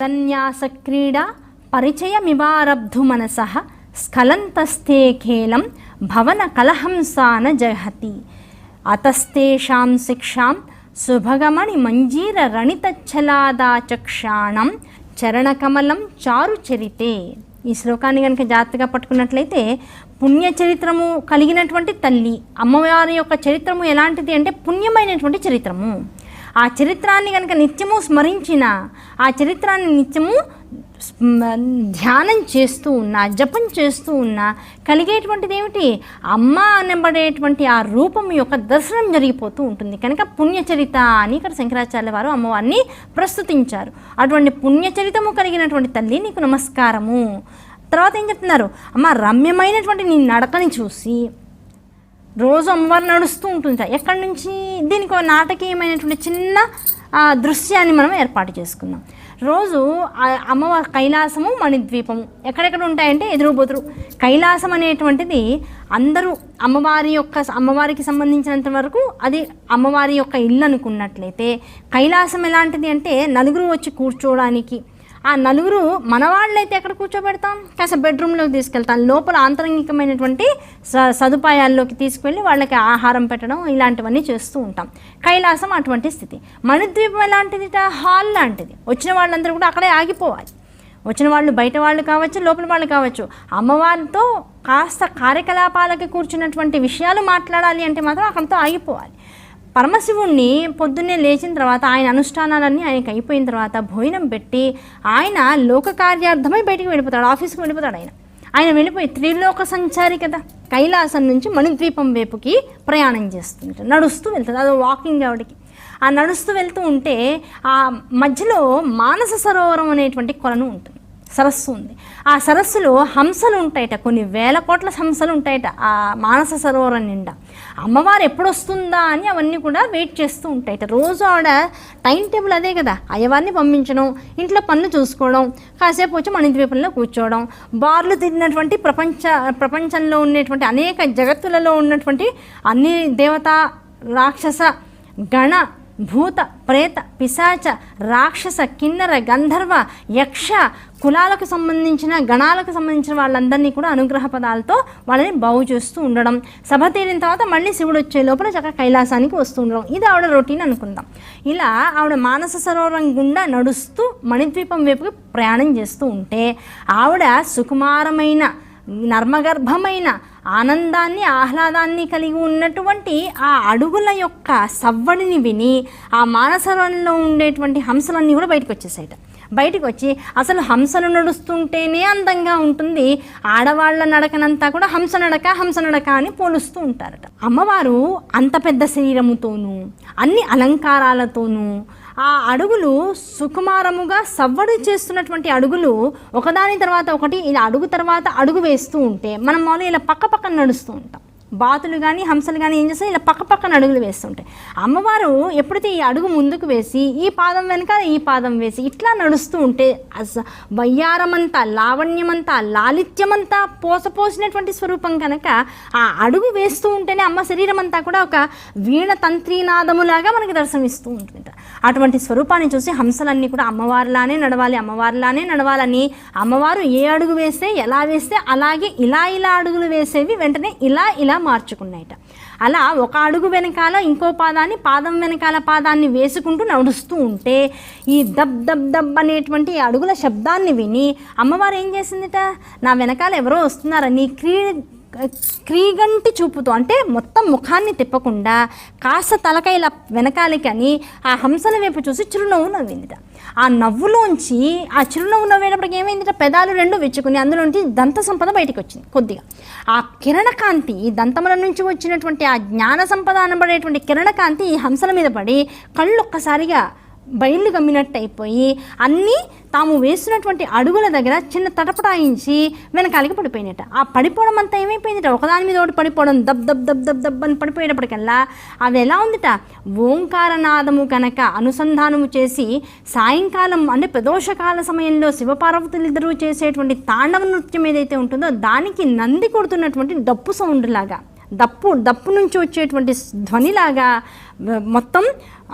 సన్యాసక్రీడా పరిచయమివారబ్ధు మనస స్ఖలంతస్థే ఖేలం భవన కలహంసాన జహతి అతస్తేషాం శిక్షాం సుభగమణి మంజీర రణితచ్చలాదాచక్షాణం చరణకమలం చారు చరితే ఈ శ్లోకాన్ని కనుక జాగ్రత్తగా పట్టుకున్నట్లయితే పుణ్య చరిత్రము కలిగినటువంటి తల్లి అమ్మవారి యొక్క చరిత్రము ఎలాంటిది అంటే పుణ్యమైనటువంటి చరిత్రము. ఆ చరిత్రాన్ని కనుక నిత్యము స్మరించిన ఆ చరిత్రాన్ని నిత్యము ధ్యానం చేస్తూ ఉన్నా జపం చేస్తూ ఉన్నా కలిగేటువంటిది ఏమిటి? అమ్మ అనబడేటువంటి ఆ రూపం యొక్క దర్శనం జరిగిపోతూ ఉంటుంది. కనుక పుణ్యచరిత అని ఇక్కడ శంకరాచార్య వారు అమ్మవారిని ప్రస్తుతించారు. అటువంటి పుణ్యచరితము కలిగినటువంటి తల్లి నీకు నమస్కారము. తర్వాత ఏం చెప్తున్నారు? అమ్మ రమ్యమైనటువంటి నీ నడకని చూసి రోజు అమ్మవారు నడుస్తూ ఉంటుంది. ఎక్కడి నుంచి? దీనికి ఒక నాటకీయమైనటువంటి చిన్న దృశ్యాన్ని మనం ఏర్పాటు చేసుకున్నాం రోజు అమ్మవారి కైలాసము మణిద్వీపము ఎక్కడెక్కడ ఉంటాయంటే ఎదురు బొదురు కైలాసం అనేటువంటిది అందరూ అమ్మవారి యొక్క అమ్మవారికి సంబంధించినంత వరకు అది అమ్మవారి యొక్క ఇల్లు అనుకున్నట్లయితే కైలాసం ఎలాంటిది అంటే నలుగురు వచ్చి కూర్చోవడానికి ఆ నలుగురు మనవాళ్ళైతే ఎక్కడ కూర్చోబెడతాం? కాస్త బెడ్రూమ్లోకి తీసుకెళ్తాం. లోపల ఆంతరంగికమైనటువంటి స సదుపాయాల్లోకి తీసుకువెళ్ళి వాళ్ళకి ఆహారం పెట్టడం ఇలాంటివన్నీ చేస్తూ ఉంటాం. కైలాసం అటువంటి స్థితి. మణిద్వీపం ఎలాంటిది హాల్ లాంటిది. వచ్చిన వాళ్ళందరూ కూడా అక్కడే ఆగిపోవాలి. వచ్చిన వాళ్ళు బయట వాళ్ళు కావచ్చు లోపల వాళ్ళు కావచ్చు. అమ్మవారితో కాస్త కార్యకలాపాలకి కూర్చున్నటువంటి విషయాలు మాట్లాడాలి అంటే మాత్రం అక్కడితో ఆగిపోవాలి. పరమశివుణ్ణి పొద్దున్నే లేచిన తర్వాత ఆయన అనుష్ఠానాలన్నీ ఆయనకి అయిపోయిన తర్వాత భోజనం పెట్టి ఆయన లోక కార్యార్థమై బయటికి వెళ్ళిపోతాడు ఆఫీస్కి వెళ్ళిపోతాడు ఆయన. ఆయన వెళ్ళిపోయి త్రిలోక సంచారి కదా. కైలాసం నుంచి మణిద్వీపం వైపుకి ప్రయాణం చేస్తుంటాడు నడుస్తూ వెళ్తుంది అది వాకింగ్ ఆవిడకి. ఆ నడుస్తూ వెళ్తూ ఉంటే ఆ మధ్యలో మానస సరోవరం అనేటువంటి కొలను ఉంటుంది. సరస్సు ఉంది. ఆ సరస్సులో హంసలు ఉంటాయట కొన్ని వేల కోట్ల హంసలు ఉంటాయట ఆ మానస సరోవరం నిండా. అమ్మవారు ఎప్పుడు వస్తుందా అని అవన్నీ కూడా వెయిట్ చేస్తూ ఉంటాయట. రోజు ఆవిడ టైం టేబుల్ అదే కదా అయ్యవారిని పంపించడం ఇంట్లో పనులు చూసుకోవడం కాసేపు వచ్చి మన ఇంటి మణిద్వీపంలో కూర్చోవడం బార్లు తిరిగినటువంటి ప్రపంచ ప్రపంచంలో ఉన్నటువంటి అనేక జగత్తులలో ఉన్నటువంటి అన్ని దేవత రాక్షస గణ భూత ప్రేత పిశాచ రాక్షస కిన్నర గంధర్వ యక్ష కులాలకు సంబంధించిన గణాలకు సంబంధించిన వాళ్ళందరినీ కూడా అనుగ్రహ పదాలతో వాళ్ళని బాగు చేస్తూ ఉండడం. సభ తీరిన తర్వాత మళ్ళీ శివుడు వచ్చే లోపల చక్కగా కైలాసానికి వస్తూ ఉండడం. ఇది ఆవిడ రొటీన్ అనుకుందాం. ఇలా ఆవిడ మానస సరోవరం గుండా నడుస్తూ మణిద్వీపం వైపుకి ప్రయాణం చేస్తూ ఉంటే ఆవిడ సుకుమారమైన నర్మగర్భమైన ఆనందాన్ని ఆహ్లాదాన్ని కలిగి ఉన్నటువంటి ఆ అడుగుల యొక్క సవ్వడిని విని ఆ మానసరంలో ఉండేటువంటి హంసలన్నీ కూడా బయటకు వచ్చేసాయట. బయటకు వచ్చి అసలు హంసలు నడుస్తుంటేనే అందంగా ఉంటుంది ఆడవాళ్ళ నడకనంతా కూడా హంస నడక హంస నడక అని పోలుస్తూ ఉంటారట. అమ్మవారు అంత పెద్ద శరీరముతోనూ అన్ని అలంకారాలతోనూ ఆ అడుగులు సుకుమారముగా సవ్వడి చేస్తున్నటువంటి అడుగులు ఒకదాని తర్వాత ఒకటి ఇలా అడుగు తర్వాత అడుగు వేస్తూ ఉంటే మనం మామూలుగా ఇలా పక్క పక్కన నడుస్తూ ఉంటాం. బాతులు కానీ హంసలు కానీ ఏం చేస్తాయి ఇలా పక్క పక్కన అడుగులు వేస్తుంటాయి అమ్మవారు ఎప్పుడైతే ఈ అడుగు ముందుకు వేసి ఈ పాదం వెనక ఈ పాదం వేసి ఇట్లా నడుస్తూ ఉంటే అస- వయ్యారమంతా లావణ్యమంతా లాలిత్యమంతా పోసపోసినటువంటి స్వరూపం కనుక ఆ అడుగు వేస్తూ ఉంటేనే అమ్మ శరీరం అంతా కూడా ఒక వీణ తంత్రీనాదములాగా మనకి దర్శనమిస్తూ ఉంటుంది. అటువంటి స్వరూపాన్ని చూసి హంసలన్నీ కూడా అమ్మవారిలానే నడవాలి అమ్మవారిలానే నడవాలని అమ్మవారు ఏ అడుగు వేస్తే ఎలా వేస్తే అలాగే ఇలా ఇలా అడుగులు వేసేవి వెంటనే ఇలా ఇలా మార్చుకున్నాయట. అలా ఒక అడుగు వెనకాల ఇంకో పాదాన్ని పాదం వెనకాల పాదాన్ని వేసుకుంటూ నడుస్తూ ఉంటే ఈ దబ్ దబ్ దబ్ అనేటువంటి అడుగుల శబ్దాన్ని విని అమ్మవారు ఏం చేసిందిట? నా వెనకాల ఎవరో వస్తున్నారని క్రీ క్రీగంటి చూపుతో అంటే మొత్తం ముఖాన్ని తిప్పకుండా కాస్త తలక ఇలా అని ఆ హంసల వైపు చూసి చిరునవ్వు నవ్విందిట. ఆ నవ్వులోంచి ఆ చిరునవ్వు నవ్వేటప్పటికి ఏమైందిట? పెదాలు రెండు వెచ్చుకుని అందులోంచి దంత సంపద బయటికి వచ్చింది కొద్దిగా. ఆ కిరణకాంతి ఈ దంతముల నుంచి వచ్చినటువంటి ఆ జ్ఞాన సంపద అనబడేటువంటి కిరణకాంతి ఈ హంసల మీద పడి కళ్ళు ఒక్కసారిగా బయళ్ళు గమ్మినట్టయిపోయి అన్నీ తాము వేసినటువంటి అడుగుల దగ్గర చిన్న తటపటాయించి వెనకాలకి పడిపోయినట్ట ఆ పడిపోవడం అంతా ఏమైపోయిందిట? ఒకదాని మీద ఒకటి పడిపోవడం దబ్ దబ్ దబ్ దబ్ దబ్ అని పడిపోయేటప్పటికల్లా అవి ఎలా ఉందిట? ఓంకారనాదము కనుక అనుసంధానము చేసి సాయంకాలం అంటే ప్రదోషకాల సమయంలో శివపార్వతులిద్దరూ చేసేటువంటి తాండవ నృత్యం ఏదైతే ఉంటుందో దానికి నంది కొడుతున్నటువంటి డప్పు సౌండ్ లాగా దప్పు దప్పు నుంచి వచ్చేటువంటి ధ్వనిలాగా మొత్తం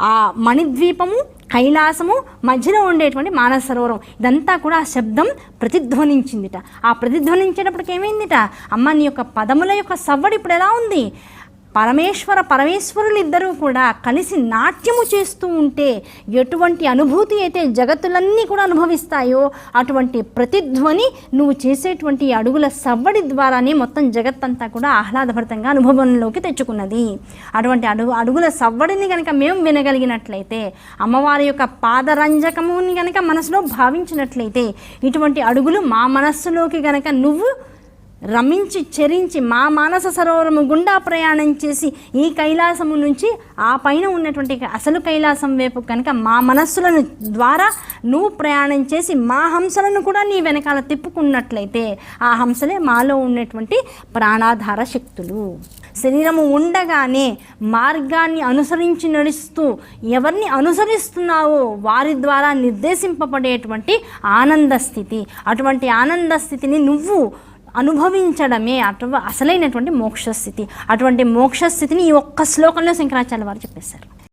ఆ మణిద్వీపము కైలాసము మధ్యలో ఉండేటువంటి మానస సరోవరం. ఇదంతా కూడా ఆ శబ్దం ప్రతిధ్వనించిందిట. ఆ ప్రతిధ్వనించేటప్పటికి ఏమైందిట? అమ్మ నీ యొక్క పదముల యొక్క సవ్వడి ఇప్పుడు ఎలా ఉంది? పరమేశ్వర పరమేశ్వరులు ఇద్దరూ కూడా కలిసి నాట్యము చేస్తూ ఉంటే ఎటువంటి అనుభూతి అయితే జగత్తులన్నీ కూడా అనుభవిస్తాయో అటువంటి ప్రతిధ్వని నువ్వు చేసేటువంటి అడుగుల సవ్వడి ద్వారానే మొత్తం జగత్తంతా కూడా ఆహ్లాదభరితంగా అనుభవంలోకి తెచ్చుకున్నది. అటువంటి అడుగు అడుగుల సవ్వడిని కనుక మేము వినగలిగినట్లయితే అమ్మవారి యొక్క పాదరంజకముని కనుక మనసులో భావించినట్లయితే ఇటువంటి అడుగులు మా మనస్సులోకి గనక నువ్వు రమించి చెరించి మా మానస సరోవరము గుండా ప్రయాణం చేసి ఈ కైలాసము నుంచి ఆ పైన ఉన్నటువంటి అసలు కైలాసం వైపు కనుక మా మనస్సులను ద్వారా నువ్వు ప్రయాణం చేసి మా హంసలను కూడా నీ వెనకాల తిప్పుకున్నట్లయితే ఆ హంసలే మాలో ఉన్నటువంటి ప్రాణాధార శక్తులు. శరీరము ఉండగానే మార్గాన్ని అనుసరించి నడుస్తూ ఎవరిని అనుసరిస్తున్నావో వారి ద్వారా నిర్దేశింపబడేటువంటి ఆనంద స్థితి. అటువంటి ఆనంద స్థితిని నువ్వు అనుభవించడమే అటు అసలైనటువంటి మోక్షస్థితి అటువంటి మోక్షస్థితిని ఈ ఒక్క శ్లోకంలో శంకరాచార్య వారు చెప్పేశారు.